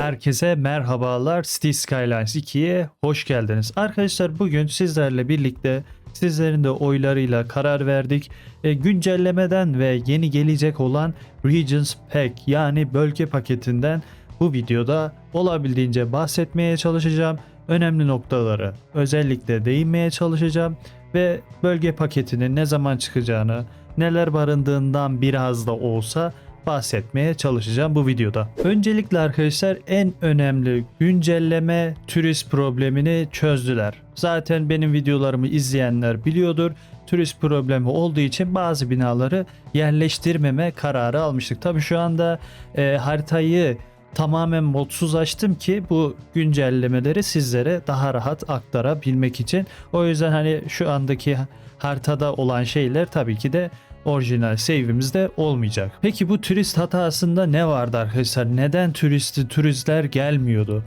Herkese merhabalar. City Skylines 2'ye hoş geldiniz. Arkadaşlar bugün sizlerle birlikte sizlerin de oylarıyla karar verdik. E, güncellemeden ve yeni gelecek olan Regions Pack yani bölge paketinden bu videoda olabildiğince bahsetmeye çalışacağım. Önemli noktaları özellikle değinmeye çalışacağım ve bölge paketinin ne zaman çıkacağını, neler barındığından biraz da olsa bahsetmeye çalışacağım bu videoda. Öncelikle arkadaşlar en önemli güncelleme turist problemini çözdüler. Zaten benim videolarımı izleyenler biliyordur. Turist problemi olduğu için bazı binaları yerleştirmeme kararı almıştık. Tabii şu anda e, haritayı tamamen modsuz açtım ki bu güncellemeleri sizlere daha rahat aktarabilmek için. O yüzden hani şu andaki haritada olan şeyler tabii ki de orijinal save'imizde olmayacak. Peki bu turist hatasında ne vardı arkadaşlar? Neden turisti turistler gelmiyordu?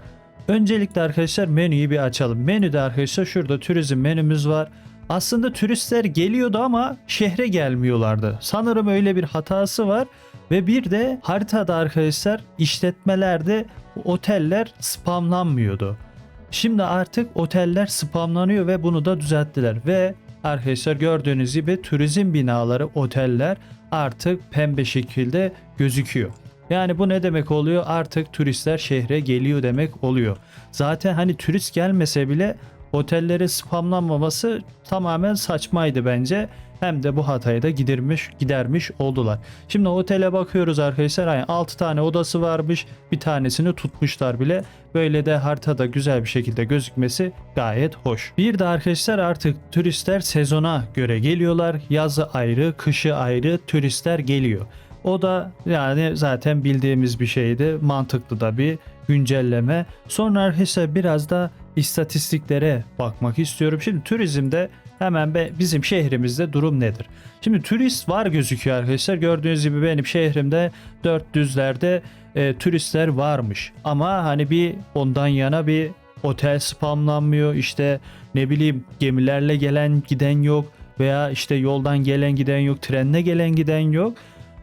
Öncelikle arkadaşlar menüyü bir açalım. Menüde arkadaşlar şurada turizm menümüz var. Aslında turistler geliyordu ama şehre gelmiyorlardı. Sanırım öyle bir hatası var. Ve bir de haritada arkadaşlar işletmelerde oteller spamlanmıyordu. Şimdi artık oteller spamlanıyor ve bunu da düzelttiler. Ve arkadaşlar gördüğünüz gibi turizm binaları, oteller artık pembe şekilde gözüküyor. Yani bu ne demek oluyor? Artık turistler şehre geliyor demek oluyor. Zaten hani turist gelmese bile otellerin spamlanmaması tamamen saçmaydı bence. Hem de bu hatayı da gidermiş, gidermiş oldular. Şimdi otele bakıyoruz arkadaşlar. Yani 6 tane odası varmış. Bir tanesini tutmuşlar bile. Böyle de haritada güzel bir şekilde gözükmesi gayet hoş. Bir de arkadaşlar artık turistler sezona göre geliyorlar. Yazı ayrı, kışı ayrı turistler geliyor. O da yani zaten bildiğimiz bir şeydi. Mantıklı da bir güncelleme. Sonra arkadaşlar biraz da istatistiklere bakmak istiyorum. Şimdi turizmde hemen be, bizim şehrimizde durum nedir? Şimdi turist var gözüküyor arkadaşlar. Gördüğünüz gibi benim şehrimde 400'lerde e, turistler varmış. Ama hani bir ondan yana bir otel spamlanmıyor. İşte ne bileyim gemilerle gelen giden yok veya işte yoldan gelen giden yok, trenle gelen giden yok.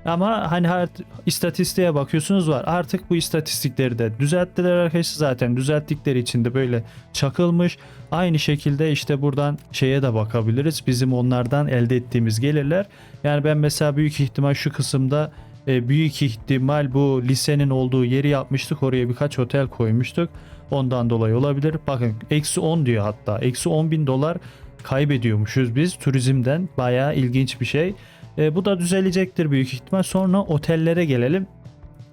Ama hani istatistiğe bakıyorsunuz var. Artık bu istatistikleri de düzelttiler arkadaşlar. Zaten düzelttikleri için de böyle çakılmış. Aynı şekilde işte buradan şeye de bakabiliriz. Bizim onlardan elde ettiğimiz gelirler. Yani ben mesela büyük ihtimal şu kısımda e, büyük ihtimal bu lisenin olduğu yeri yapmıştık. Oraya birkaç otel koymuştuk. Ondan dolayı olabilir. Bakın eksi 10 diyor hatta. Eksi 10 bin dolar kaybediyormuşuz biz turizmden. Bayağı ilginç bir şey. E, bu da düzelecektir büyük ihtimal. Sonra otellere gelelim.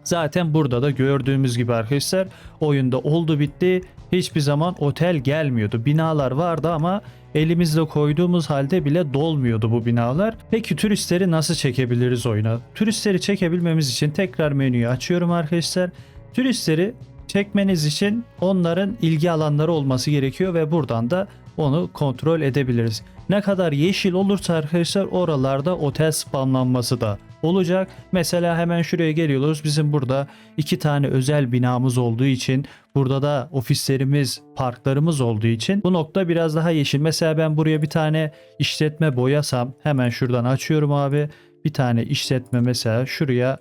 Zaten burada da gördüğümüz gibi arkadaşlar oyunda oldu bitti. Hiçbir zaman otel gelmiyordu. Binalar vardı ama elimizle koyduğumuz halde bile dolmuyordu bu binalar. Peki turistleri nasıl çekebiliriz oyuna? Turistleri çekebilmemiz için tekrar menüyü açıyorum arkadaşlar. Turistleri çekmeniz için onların ilgi alanları olması gerekiyor ve buradan da onu kontrol edebiliriz. Ne kadar yeşil olursa arkadaşlar oralarda otel spamlanması da olacak. Mesela hemen şuraya geliyoruz. Bizim burada iki tane özel binamız olduğu için burada da ofislerimiz, parklarımız olduğu için bu nokta biraz daha yeşil. Mesela ben buraya bir tane işletme boyasam hemen şuradan açıyorum abi. Bir tane işletme mesela şuraya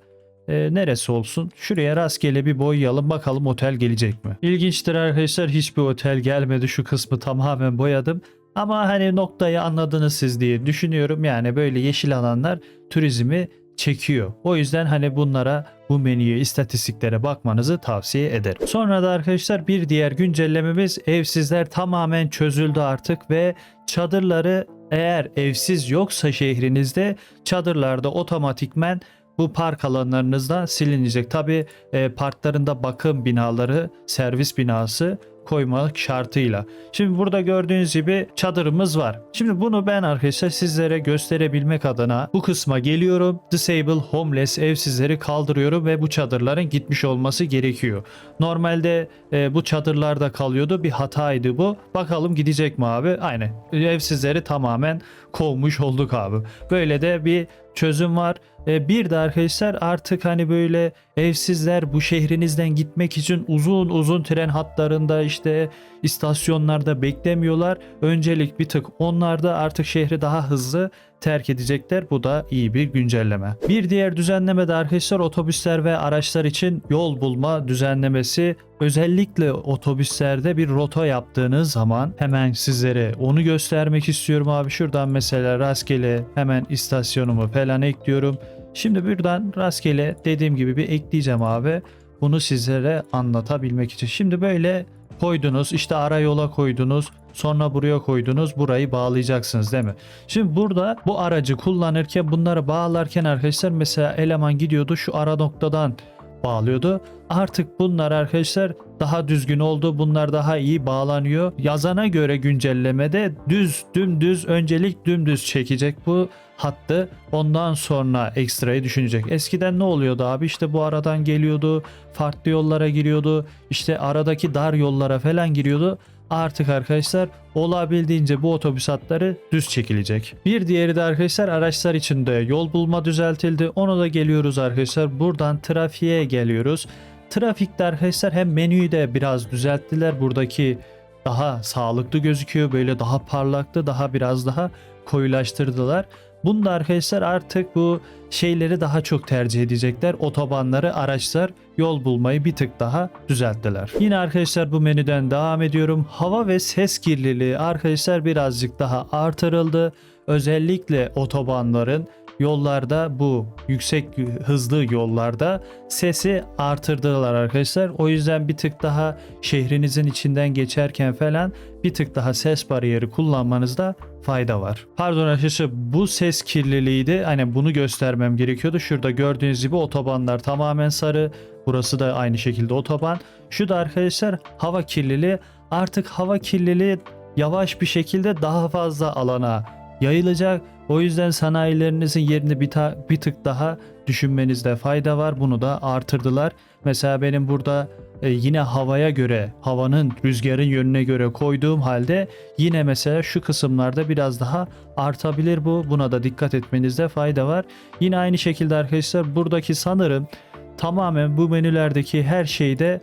e, neresi olsun? Şuraya rastgele bir boyayalım bakalım otel gelecek mi? İlginçtir arkadaşlar hiçbir otel gelmedi şu kısmı tamamen boyadım. Ama hani noktayı anladınız siz diye düşünüyorum. Yani böyle yeşil alanlar turizmi çekiyor. O yüzden hani bunlara bu menüye istatistiklere bakmanızı tavsiye ederim. Sonra da arkadaşlar bir diğer güncellememiz evsizler tamamen çözüldü artık ve çadırları eğer evsiz yoksa şehrinizde çadırlarda otomatikmen bu park alanlarınızda silinecek. Tabi e, parklarında bakım binaları, servis binası koymak şartıyla. Şimdi burada gördüğünüz gibi çadırımız var. Şimdi bunu ben arkadaşlar sizlere gösterebilmek adına bu kısma geliyorum. Disable homeless evsizleri kaldırıyorum ve bu çadırların gitmiş olması gerekiyor. Normalde e, bu çadırlarda kalıyordu. Bir hataydı bu. Bakalım gidecek mi abi? Aynen. Evsizleri tamamen kovmuş olduk abi. Böyle de bir çözüm var. E, bir de arkadaşlar artık hani böyle evsizler bu şehrinizden gitmek için uzun uzun tren hatlarında işte istasyonlarda beklemiyorlar. Öncelik bir tık onlarda artık şehri daha hızlı terk edecekler. Bu da iyi bir güncelleme. Bir diğer düzenleme de arkadaşlar otobüsler ve araçlar için yol bulma düzenlemesi. Özellikle otobüslerde bir rota yaptığınız zaman hemen sizlere onu göstermek istiyorum abi. Şuradan mesela rastgele hemen istasyonumu falan ekliyorum. Şimdi buradan rastgele dediğim gibi bir ekleyeceğim abi. Bunu sizlere anlatabilmek için. Şimdi böyle koydunuz işte ara yola koydunuz sonra buraya koydunuz burayı bağlayacaksınız değil mi? Şimdi burada bu aracı kullanırken bunları bağlarken arkadaşlar mesela eleman gidiyordu şu ara noktadan bağlıyordu. Artık bunlar arkadaşlar daha düzgün oldu. Bunlar daha iyi bağlanıyor. Yazana göre güncellemede düz dümdüz öncelik dümdüz çekecek bu hattı. Ondan sonra ekstrayı düşünecek. Eskiden ne oluyordu abi? İşte bu aradan geliyordu. Farklı yollara giriyordu. İşte aradaki dar yollara falan giriyordu. Artık arkadaşlar olabildiğince bu otobüs hatları düz çekilecek. Bir diğeri de arkadaşlar araçlar için de yol bulma düzeltildi. Ona da geliyoruz arkadaşlar. Buradan trafiğe geliyoruz. Trafikte arkadaşlar hem menüyü de biraz düzelttiler. Buradaki daha sağlıklı gözüküyor. Böyle daha parlaktı. Daha biraz daha koyulaştırdılar. Bunda arkadaşlar artık bu şeyleri daha çok tercih edecekler. Otobanları, araçlar yol bulmayı bir tık daha düzelttiler. Yine arkadaşlar bu menüden devam ediyorum. Hava ve ses kirliliği arkadaşlar birazcık daha artırıldı. Özellikle otobanların yollarda bu yüksek hızlı yollarda sesi artırdılar arkadaşlar. O yüzden bir tık daha şehrinizin içinden geçerken falan bir tık daha ses bariyeri kullanmanızda fayda var. Pardon arkadaşlar bu ses kirliliği de hani bunu göstermem gerekiyordu. Şurada gördüğünüz gibi otobanlar tamamen sarı. Burası da aynı şekilde otoban. Şu da arkadaşlar hava kirliliği. Artık hava kirliliği yavaş bir şekilde daha fazla alana yayılacak. O yüzden sanayilerinizin yerini bir, ta- bir tık daha düşünmenizde fayda var. Bunu da artırdılar. Mesela benim burada e, yine havaya göre, havanın rüzgarın yönüne göre koyduğum halde yine mesela şu kısımlarda biraz daha artabilir bu. Buna da dikkat etmenizde fayda var. Yine aynı şekilde arkadaşlar buradaki sanırım tamamen bu menülerdeki her şeyde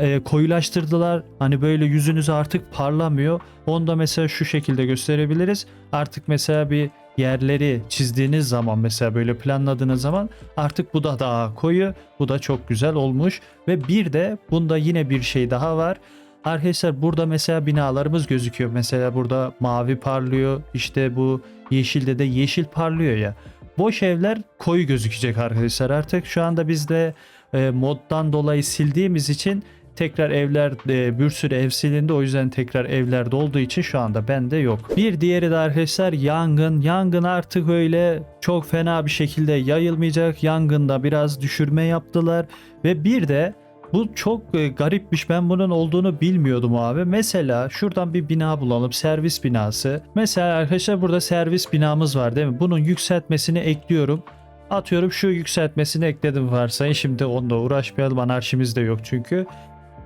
e, koyulaştırdılar. Hani böyle yüzünüz artık parlamıyor. Onu da mesela şu şekilde gösterebiliriz. Artık mesela bir yerleri çizdiğiniz zaman mesela böyle planladığınız zaman artık bu da daha koyu. Bu da çok güzel olmuş. Ve bir de bunda yine bir şey daha var. Arkadaşlar burada mesela binalarımız gözüküyor. Mesela burada mavi parlıyor. İşte bu yeşilde de yeşil parlıyor ya. Boş evler koyu gözükecek arkadaşlar artık. Şu anda bizde e, moddan dolayı sildiğimiz için tekrar evler e, bir sürü ev silindi o yüzden tekrar evlerde olduğu için şu anda bende yok. Bir diğeri de arkadaşlar yangın. Yangın artık öyle çok fena bir şekilde yayılmayacak. Yangında biraz düşürme yaptılar ve bir de bu çok e, garipmiş. Ben bunun olduğunu bilmiyordum abi. Mesela şuradan bir bina bulalım. Servis binası. Mesela arkadaşlar burada servis binamız var değil mi? Bunun yükseltmesini ekliyorum. Atıyorum şu yükseltmesini ekledim varsayın. Şimdi onunla uğraşmayalım. Anarşimiz de yok çünkü.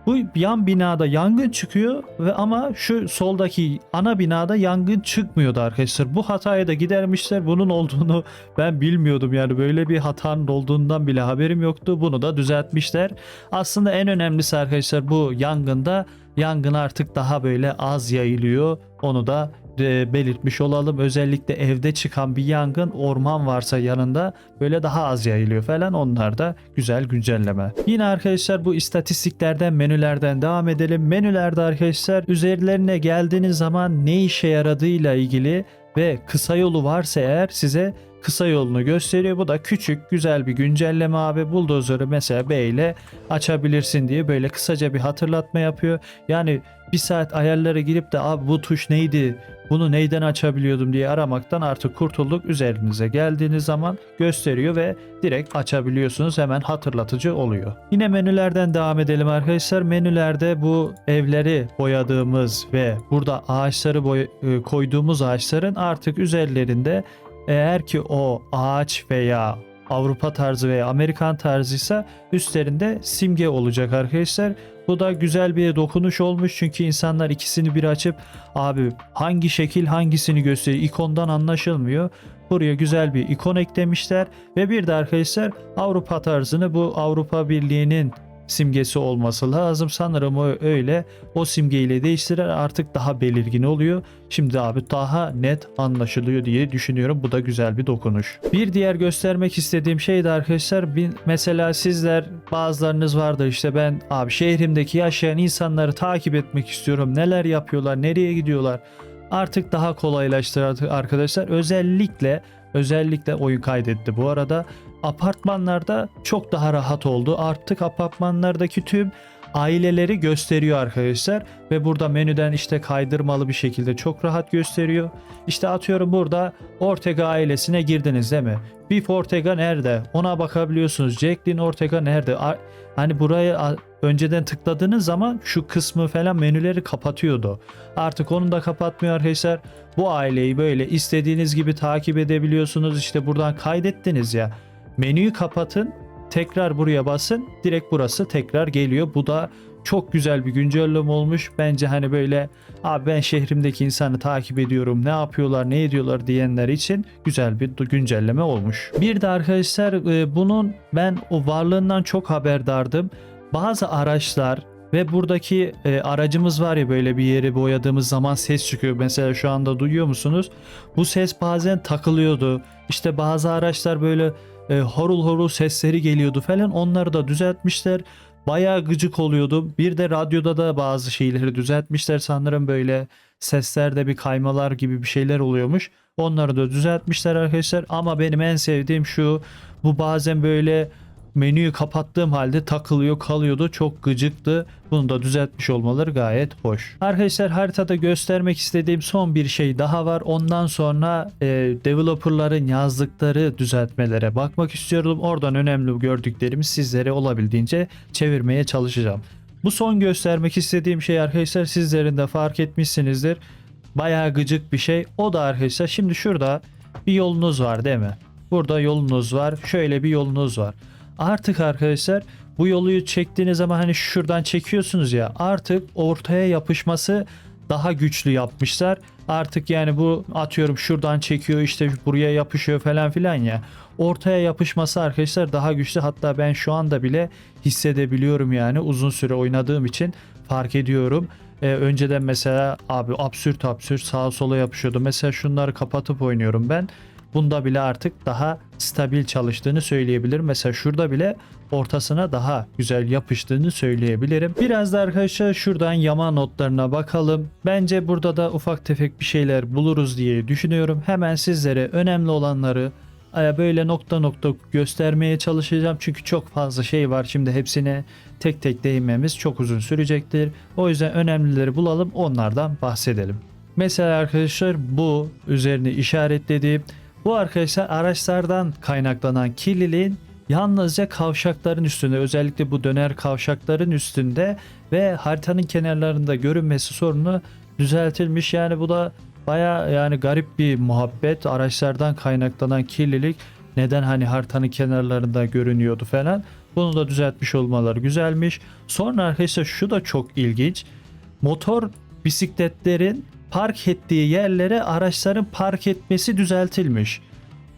Bu yan binada yangın çıkıyor ve ama şu soldaki ana binada yangın çıkmıyordu arkadaşlar. Bu hatayı da gidermişler. Bunun olduğunu ben bilmiyordum yani böyle bir hatanın olduğundan bile haberim yoktu. Bunu da düzeltmişler. Aslında en önemlisi arkadaşlar bu yangında yangın artık daha böyle az yayılıyor. Onu da e, belirtmiş olalım. Özellikle evde çıkan bir yangın orman varsa yanında böyle daha az yayılıyor falan. Onlar da güzel güncelleme. Yine arkadaşlar bu istatistiklerden menülerden devam edelim. Menülerde arkadaşlar üzerlerine geldiğiniz zaman ne işe yaradığıyla ilgili ve kısa yolu varsa eğer size kısa yolunu gösteriyor. Bu da küçük güzel bir güncelleme abi. Bulldozer'ı mesela B ile açabilirsin diye böyle kısaca bir hatırlatma yapıyor. Yani bir saat ayarlara girip de abi bu tuş neydi? Bunu neyden açabiliyordum diye aramaktan artık kurtulduk. Üzerinize geldiğiniz zaman gösteriyor ve direkt açabiliyorsunuz. Hemen hatırlatıcı oluyor. Yine menülerden devam edelim arkadaşlar. Menülerde bu evleri boyadığımız ve burada ağaçları boy e, koyduğumuz ağaçların artık üzerlerinde eğer ki o ağaç veya Avrupa tarzı veya Amerikan tarzıysa üstlerinde simge olacak arkadaşlar. Bu da güzel bir dokunuş olmuş çünkü insanlar ikisini bir açıp abi hangi şekil hangisini gösteriyor ikondan anlaşılmıyor. Buraya güzel bir ikon eklemişler ve bir de arkadaşlar Avrupa tarzını bu Avrupa Birliği'nin simgesi olması lazım. Sanırım o öyle. O simgeyle değiştirer artık daha belirgin oluyor. Şimdi abi daha net anlaşılıyor diye düşünüyorum. Bu da güzel bir dokunuş. Bir diğer göstermek istediğim şey de arkadaşlar mesela sizler bazılarınız vardır işte ben abi şehrimdeki yaşayan insanları takip etmek istiyorum. Neler yapıyorlar, nereye gidiyorlar? Artık daha kolaylaştı arkadaşlar. Özellikle özellikle oyun kaydetti bu arada. Apartmanlarda çok daha rahat oldu. Artık apartmanlardaki tüm aileleri gösteriyor arkadaşlar ve burada menüden işte kaydırmalı bir şekilde çok rahat gösteriyor. İşte atıyorum burada Ortega ailesine girdiniz değil mi? Biff Ortega nerede? Ona bakabiliyorsunuz. Jacqueline Ortega nerede? Hani buraya a- önceden tıkladığınız zaman şu kısmı falan menüleri kapatıyordu. Artık onu da kapatmıyor arkadaşlar. Bu aileyi böyle istediğiniz gibi takip edebiliyorsunuz. İşte buradan kaydettiniz ya. Menüyü kapatın. Tekrar buraya basın. Direkt burası tekrar geliyor. Bu da çok güzel bir güncelleme olmuş. Bence hani böyle abi ben şehrimdeki insanı takip ediyorum. Ne yapıyorlar, ne ediyorlar diyenler için güzel bir güncelleme olmuş. Bir de arkadaşlar e, bunun ben o varlığından çok haberdardım. Bazı araçlar ve buradaki e, aracımız var ya böyle bir yeri boyadığımız zaman ses çıkıyor. Mesela şu anda duyuyor musunuz? Bu ses bazen takılıyordu. İşte bazı araçlar böyle e, horul horul sesleri geliyordu falan. Onları da düzeltmişler. Bayağı gıcık oluyordu. Bir de radyoda da bazı şeyleri düzeltmişler. Sanırım böyle seslerde bir kaymalar gibi bir şeyler oluyormuş. Onları da düzeltmişler arkadaşlar. Ama benim en sevdiğim şu. Bu bazen böyle menüyü kapattığım halde takılıyor kalıyordu. Çok gıcıktı. Bunu da düzeltmiş olmaları gayet hoş. Arkadaşlar haritada göstermek istediğim son bir şey daha var. Ondan sonra e, developerların yazdıkları düzeltmelere bakmak istiyorum. Oradan önemli gördüklerimi sizlere olabildiğince çevirmeye çalışacağım. Bu son göstermek istediğim şey arkadaşlar sizlerin de fark etmişsinizdir. Bayağı gıcık bir şey. O da arkadaşlar şimdi şurada bir yolunuz var değil mi? Burada yolunuz var. Şöyle bir yolunuz var. Artık arkadaşlar bu yolu çektiğiniz zaman hani şuradan çekiyorsunuz ya artık ortaya yapışması daha güçlü yapmışlar. Artık yani bu atıyorum şuradan çekiyor işte buraya yapışıyor falan filan ya. Ortaya yapışması arkadaşlar daha güçlü. Hatta ben şu anda bile hissedebiliyorum yani uzun süre oynadığım için fark ediyorum. Ee, önceden mesela abi absürt absürt sağa sola yapışıyordu. Mesela şunları kapatıp oynuyorum ben. Bunda bile artık daha stabil çalıştığını söyleyebilirim. Mesela şurada bile ortasına daha güzel yapıştığını söyleyebilirim. Biraz da arkadaşlar şuradan yama notlarına bakalım. Bence burada da ufak tefek bir şeyler buluruz diye düşünüyorum. Hemen sizlere önemli olanları e, böyle nokta nokta göstermeye çalışacağım. Çünkü çok fazla şey var. Şimdi hepsine tek tek değinmemiz çok uzun sürecektir. O yüzden önemlileri bulalım onlardan bahsedelim. Mesela arkadaşlar bu üzerine işaretlediğim bu arkadaşlar araçlardan kaynaklanan kirliliğin yalnızca kavşakların üstünde özellikle bu döner kavşakların üstünde ve haritanın kenarlarında görünmesi sorunu düzeltilmiş. Yani bu da baya yani garip bir muhabbet. Araçlardan kaynaklanan kirlilik neden hani haritanın kenarlarında görünüyordu falan. Bunu da düzeltmiş olmaları güzelmiş. Sonra arkadaşlar şu da çok ilginç. Motor bisikletlerin park ettiği yerlere araçların park etmesi düzeltilmiş.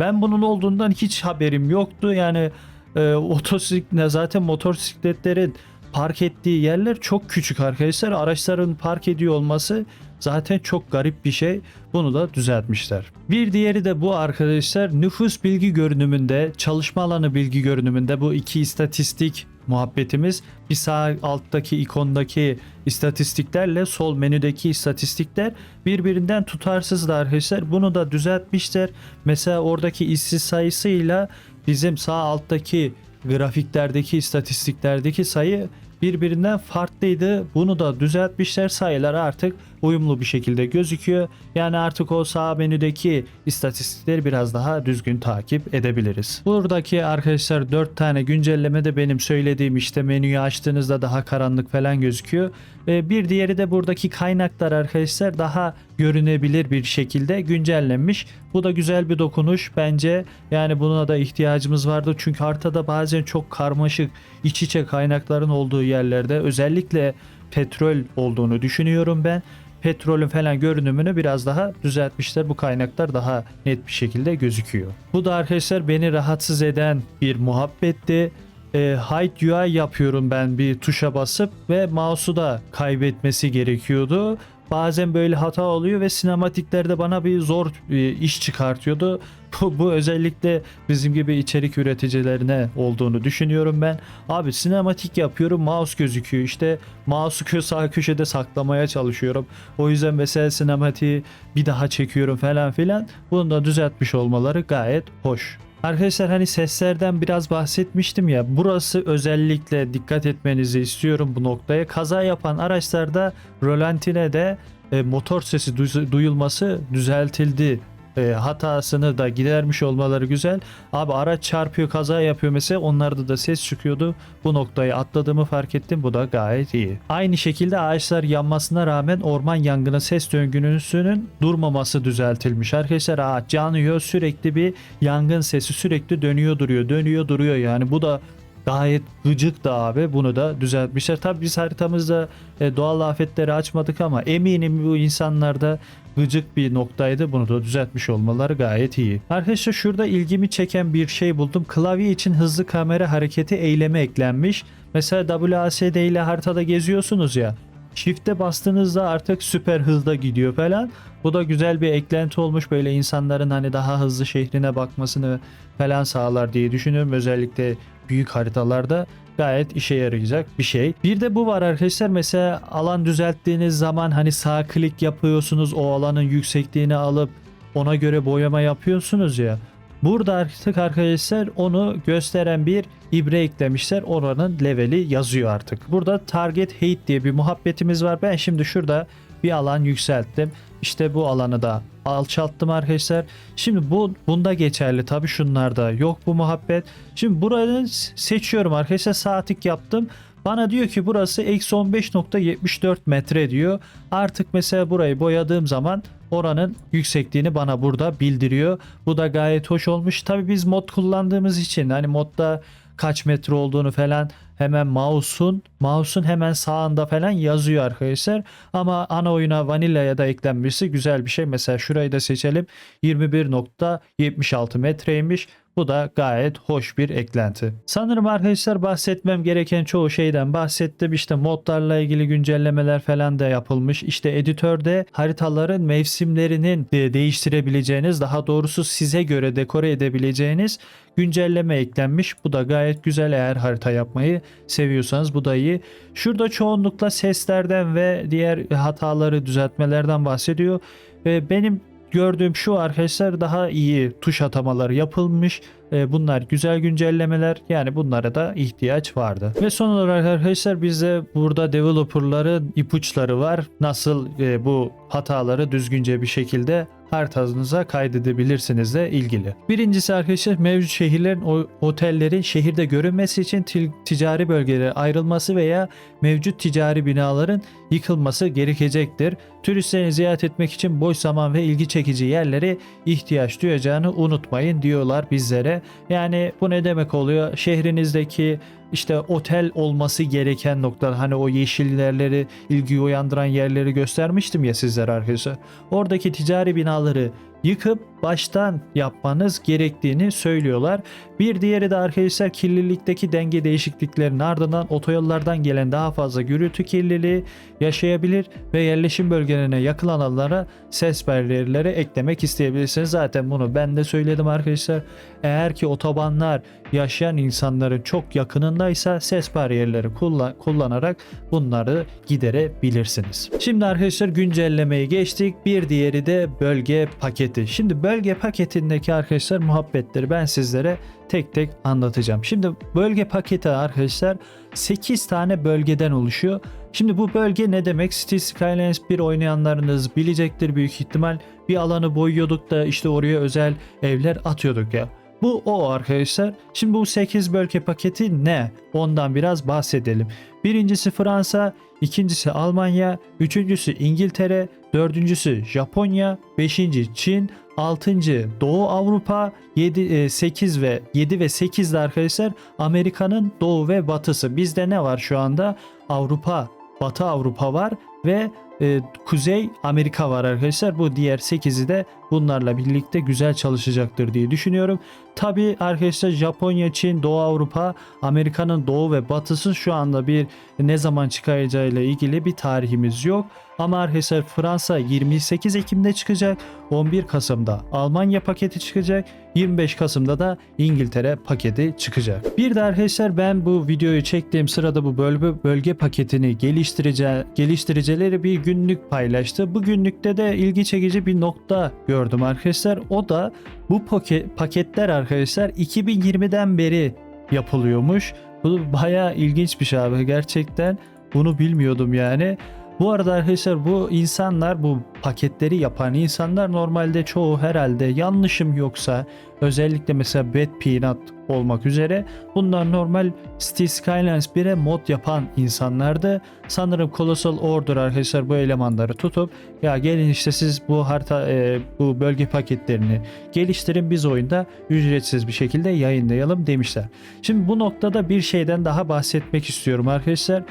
Ben bunun olduğundan hiç haberim yoktu. Yani e, otosiklet zaten motosikletlerin park ettiği yerler çok küçük arkadaşlar. Araçların park ediyor olması zaten çok garip bir şey. Bunu da düzeltmişler. Bir diğeri de bu arkadaşlar nüfus bilgi görünümünde, çalışma alanı bilgi görünümünde bu iki istatistik muhabbetimiz bir sağ alttaki ikondaki istatistiklerle sol menüdeki istatistikler birbirinden tutarsızdı arkadaşlar. Bunu da düzeltmişler. Mesela oradaki işsiz sayısıyla bizim sağ alttaki grafiklerdeki istatistiklerdeki sayı birbirinden farklıydı. Bunu da düzeltmişler. Sayılar artık uyumlu bir şekilde gözüküyor. Yani artık o sağ menüdeki istatistikleri biraz daha düzgün takip edebiliriz. Buradaki arkadaşlar 4 tane güncelleme de benim söylediğim işte menüyü açtığınızda daha karanlık falan gözüküyor. Bir diğeri de buradaki kaynaklar arkadaşlar daha görünebilir bir şekilde güncellenmiş. Bu da güzel bir dokunuş bence. Yani buna da ihtiyacımız vardı. Çünkü haritada bazen çok karmaşık iç içe kaynakların olduğu yerlerde özellikle petrol olduğunu düşünüyorum ben. Petrolün falan görünümünü biraz daha düzeltmişler. Bu kaynaklar daha net bir şekilde gözüküyor. Bu da arkadaşlar beni rahatsız eden bir muhabbetti. e, hide UI yapıyorum ben bir tuşa basıp ve mouse'u da kaybetmesi gerekiyordu. Bazen böyle hata oluyor ve sinematiklerde bana bir zor e, iş çıkartıyordu. Bu, bu özellikle bizim gibi içerik üreticilerine olduğunu düşünüyorum ben. Abi sinematik yapıyorum mouse gözüküyor. İşte mouse'u sağ köşede saklamaya çalışıyorum. O yüzden mesela sinematiği bir daha çekiyorum falan filan. Bunu da düzeltmiş olmaları gayet hoş. Arkadaşlar hani seslerden biraz bahsetmiştim ya. Burası özellikle dikkat etmenizi istiyorum bu noktaya. Kaza yapan araçlarda rolantine de e, motor sesi duy- duyulması düzeltildi. E, hatasını da gidermiş olmaları güzel. Abi araç çarpıyor kaza yapıyor mesela onlarda da ses çıkıyordu. Bu noktayı atladığımı fark ettim. Bu da gayet iyi. Aynı şekilde ağaçlar yanmasına rağmen orman yangını ses döngünüsünün durmaması düzeltilmiş. Arkadaşlar ağaç yanıyor sürekli bir yangın sesi sürekli dönüyor duruyor dönüyor duruyor yani bu da gayet gıcık da abi bunu da düzeltmişler. Tabi biz haritamızda e, doğal afetleri açmadık ama eminim bu insanlarda gıcık bir noktaydı. Bunu da düzeltmiş olmaları gayet iyi. Arkadaşlar şurada ilgimi çeken bir şey buldum. Klavye için hızlı kamera hareketi eylemi eklenmiş. Mesela WASD ile haritada geziyorsunuz ya. Shift'e bastığınızda artık süper hızda gidiyor falan. Bu da güzel bir eklenti olmuş. Böyle insanların hani daha hızlı şehrine bakmasını falan sağlar diye düşünüyorum. Özellikle büyük haritalarda gayet işe yarayacak bir şey. Bir de bu var arkadaşlar mesela alan düzelttiğiniz zaman hani sağ klik yapıyorsunuz o alanın yüksekliğini alıp ona göre boyama yapıyorsunuz ya. Burada artık arkadaşlar onu gösteren bir ibre eklemişler. Oranın leveli yazıyor artık. Burada target height diye bir muhabbetimiz var. Ben şimdi şurada bir alan yükselttim. İşte bu alanı da alçalttım arkadaşlar. Şimdi bu bunda geçerli tabii şunlarda yok bu muhabbet. Şimdi burayı seçiyorum arkadaşlar sağ tık yaptım. Bana diyor ki burası eksi 15.74 metre diyor. Artık mesela burayı boyadığım zaman oranın yüksekliğini bana burada bildiriyor. Bu da gayet hoş olmuş. Tabii biz mod kullandığımız için hani modda kaç metre olduğunu falan hemen mouse'un mouse'un hemen sağında falan yazıyor arkadaşlar. Ama ana oyuna Vanilla'ya da eklenmesi güzel bir şey. Mesela şurayı da seçelim. 21.76 metreymiş. Bu da gayet hoş bir eklenti. Sanırım arkadaşlar bahsetmem gereken çoğu şeyden bahsettim. İşte modlarla ilgili güncellemeler falan da yapılmış. İşte editörde haritaların mevsimlerinin de değiştirebileceğiniz, daha doğrusu size göre dekore edebileceğiniz güncelleme eklenmiş. Bu da gayet güzel eğer harita yapmayı seviyorsanız bu da iyi. Şurada çoğunlukla seslerden ve diğer hataları düzeltmelerden bahsediyor. Benim gördüğüm şu arkadaşlar daha iyi tuş atamaları yapılmış. E, Bunlar güzel güncellemeler. Yani bunlara da ihtiyaç vardı. Ve son olarak arkadaşlar bizde burada developerların ipuçları var. Nasıl e, bu hataları düzgünce bir şekilde haritanıza kaydedebilirsiniz de ilgili. Birincisi arkadaşlar mevcut şehirlerin otellerin şehirde görünmesi için ticari bölgelere ayrılması veya mevcut ticari binaların yıkılması gerekecektir. Turistlerin ziyaret etmek için boş zaman ve ilgi çekici yerlere ihtiyaç duyacağını unutmayın diyorlar bizlere. Yani bu ne demek oluyor? Şehrinizdeki işte otel olması gereken noktalar hani o yeşil yerleri ilgi uyandıran yerleri göstermiştim ya sizlere arkadaşlar. Oradaki ticari binaları yıkıp baştan yapmanız gerektiğini söylüyorlar. Bir diğeri de arkadaşlar kirlilikteki denge değişikliklerinin ardından otoyollardan gelen daha fazla gürültü kirliliği yaşayabilir ve yerleşim bölgelerine yakın alanlara ses bariyerleri eklemek isteyebilirsiniz. Zaten bunu ben de söyledim arkadaşlar. Eğer ki otobanlar yaşayan insanların çok yakınındaysa ses bariyerleri kullan- kullanarak bunları giderebilirsiniz. Şimdi arkadaşlar güncellemeyi geçtik. Bir diğeri de bölge paketi. Şimdi bölge paketindeki arkadaşlar muhabbetleri ben sizlere tek tek anlatacağım. Şimdi bölge paketi arkadaşlar 8 tane bölgeden oluşuyor. Şimdi bu bölge ne demek? City Skylines 1 oynayanlarınız bilecektir büyük ihtimal. Bir alanı boyuyorduk da işte oraya özel evler atıyorduk ya. Bu o arkadaşlar. Şimdi bu 8 bölge paketi ne? Ondan biraz bahsedelim. Birincisi Fransa, ikincisi Almanya, üçüncüsü İngiltere, dördüncüsü Japonya, beşinci Çin, altıncı Doğu Avrupa, 7, 8 ve 7 ve 8 de arkadaşlar Amerika'nın doğu ve batısı. Bizde ne var şu anda? Avrupa, Batı Avrupa var ve e, Kuzey Amerika var arkadaşlar. Bu diğer 8'i de bunlarla birlikte güzel çalışacaktır diye düşünüyorum. Tabi arkadaşlar Japonya, Çin, Doğu Avrupa, Amerika'nın doğu ve batısı şu anda bir ne zaman çıkaracağıyla ilgili bir tarihimiz yok. Ama arkadaşlar Fransa 28 Ekim'de çıkacak. 11 Kasım'da Almanya paketi çıkacak. 25 Kasım'da da İngiltere paketi çıkacak. Bir de arkadaşlar ben bu videoyu çektiğim sırada bu bölge, bölge paketini geliştirici, geliştiricileri bir günlük paylaştı. Bu günlükte de ilgi çekici bir nokta gördüm arkadaşlar. O da bu poke- paketler arkadaşlar 2020'den beri yapılıyormuş. Bu bayağı ilginç bir şey abi gerçekten. Bunu bilmiyordum yani. Bu arada arkadaşlar bu insanlar bu paketleri yapan insanlar normalde çoğu herhalde yanlışım yoksa özellikle mesela Bad Peanut olmak üzere bunlar normal City Skylines 1'e mod yapan insanlardı. Sanırım Colossal Order arkadaşlar bu elemanları tutup ya gelin işte siz bu harita e, bu bölge paketlerini geliştirin biz oyunda ücretsiz bir şekilde yayınlayalım demişler. Şimdi bu noktada bir şeyden daha bahsetmek istiyorum arkadaşlar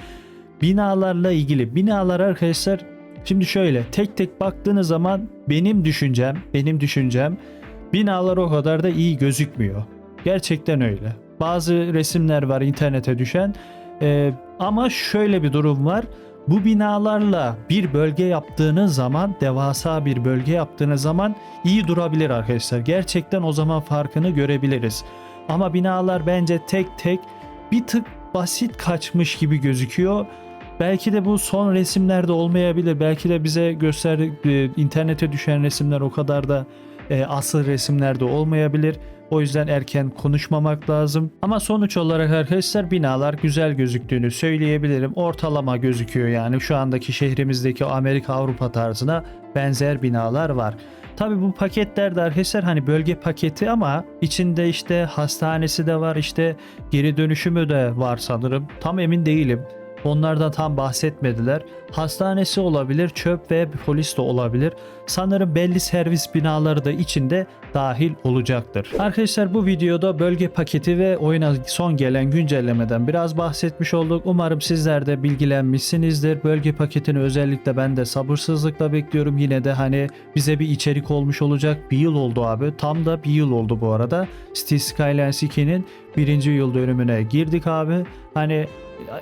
binalarla ilgili. Binalar arkadaşlar şimdi şöyle tek tek baktığınız zaman benim düşüncem, benim düşüncem binalar o kadar da iyi gözükmüyor. Gerçekten öyle. Bazı resimler var internete düşen Ee, ama şöyle bir durum var. Bu binalarla bir bölge yaptığınız zaman devasa bir bölge yaptığınız zaman iyi durabilir arkadaşlar. Gerçekten o zaman farkını görebiliriz. Ama binalar bence tek tek bir tık basit kaçmış gibi gözüküyor. Belki de bu son resimlerde olmayabilir. Belki de bize göster e, internete düşen resimler o kadar da e, asıl resimlerde olmayabilir. O yüzden erken konuşmamak lazım. Ama sonuç olarak arkadaşlar binalar güzel gözüktüğünü söyleyebilirim. Ortalama gözüküyor yani şu andaki şehrimizdeki Amerika Avrupa tarzına benzer binalar var. Tabi bu paketlerde arkadaşlar hani bölge paketi ama içinde işte hastanesi de var işte geri dönüşümü de var sanırım. Tam emin değilim. Onlardan tam bahsetmediler. Hastanesi olabilir, çöp ve polis de olabilir. Sanırım belli servis binaları da içinde dahil olacaktır. Arkadaşlar bu videoda bölge paketi ve oyuna son gelen güncellemeden biraz bahsetmiş olduk. Umarım sizler de bilgilenmişsinizdir. Bölge paketini özellikle ben de sabırsızlıkla bekliyorum. Yine de hani bize bir içerik olmuş olacak. Bir yıl oldu abi. Tam da bir yıl oldu bu arada. City Skylines 2'nin birinci yıl dönümüne girdik abi. Hani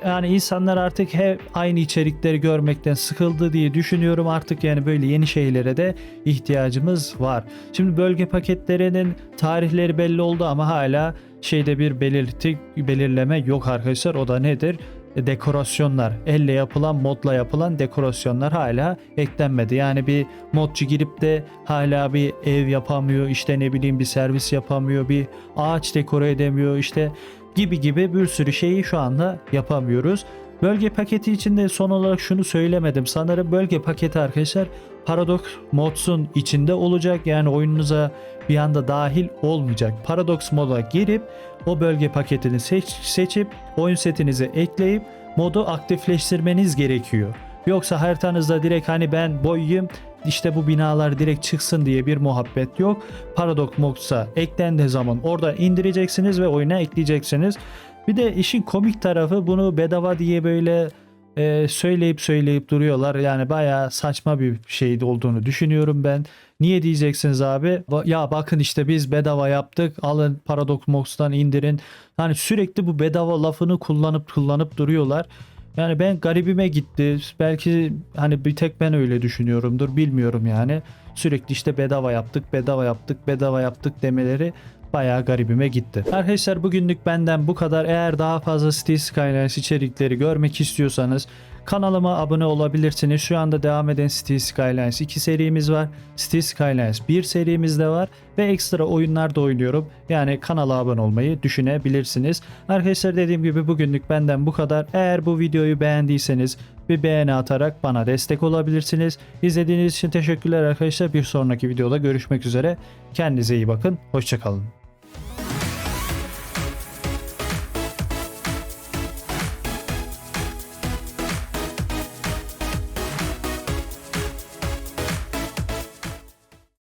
yani insanlar artık hep aynı içerikleri görmekten sıkıldı diye düşünüyorum. Artık yani böyle yeni şeylere de ihtiyacımız var. Şimdi bölge paketlerinin tarihleri belli oldu ama hala şeyde bir belirti belirleme yok arkadaşlar. O da nedir? Dekorasyonlar, elle yapılan, modla yapılan dekorasyonlar hala eklenmedi. Yani bir modcu girip de hala bir ev yapamıyor, işte ne bileyim bir servis yapamıyor, bir ağaç dekore edemiyor, işte gibi gibi bir sürü şeyi şu anda yapamıyoruz. Bölge paketi içinde son olarak şunu söylemedim. Sanırım bölge paketi arkadaşlar Paradox Mods'un içinde olacak. Yani oyununuza bir anda dahil olmayacak. Paradox moda girip o bölge paketini seç, seçip oyun setinize ekleyip modu aktifleştirmeniz gerekiyor. Yoksa haritanızda direkt hani ben boyayım işte bu binalar direkt çıksın diye bir muhabbet yok. Paradox Mods'a eklendiği zaman orada indireceksiniz ve oyuna ekleyeceksiniz. Bir de işin komik tarafı bunu bedava diye böyle e, söyleyip söyleyip duruyorlar. Yani bayağı saçma bir şey olduğunu düşünüyorum ben. Niye diyeceksiniz abi? Ya bakın işte biz bedava yaptık. Alın Paradox Mods'tan indirin. Hani sürekli bu bedava lafını kullanıp kullanıp duruyorlar. Yani ben garibime gitti. Belki hani bir tek ben öyle düşünüyorumdur. Bilmiyorum yani. Sürekli işte bedava yaptık, bedava yaptık, bedava yaptık demeleri bayağı garibime gitti. Arkadaşlar bugünlük benden bu kadar. Eğer daha fazla City Skylines içerikleri görmek istiyorsanız kanalıma abone olabilirsiniz. Şu anda devam eden City Skylines 2 serimiz var. City Skylines 1 serimiz de var ve ekstra oyunlar da oynuyorum. Yani kanala abone olmayı düşünebilirsiniz. Arkadaşlar dediğim gibi bugünlük benden bu kadar. Eğer bu videoyu beğendiyseniz bir beğeni atarak bana destek olabilirsiniz. İzlediğiniz için teşekkürler arkadaşlar. Bir sonraki videoda görüşmek üzere. Kendinize iyi bakın. Hoşçakalın.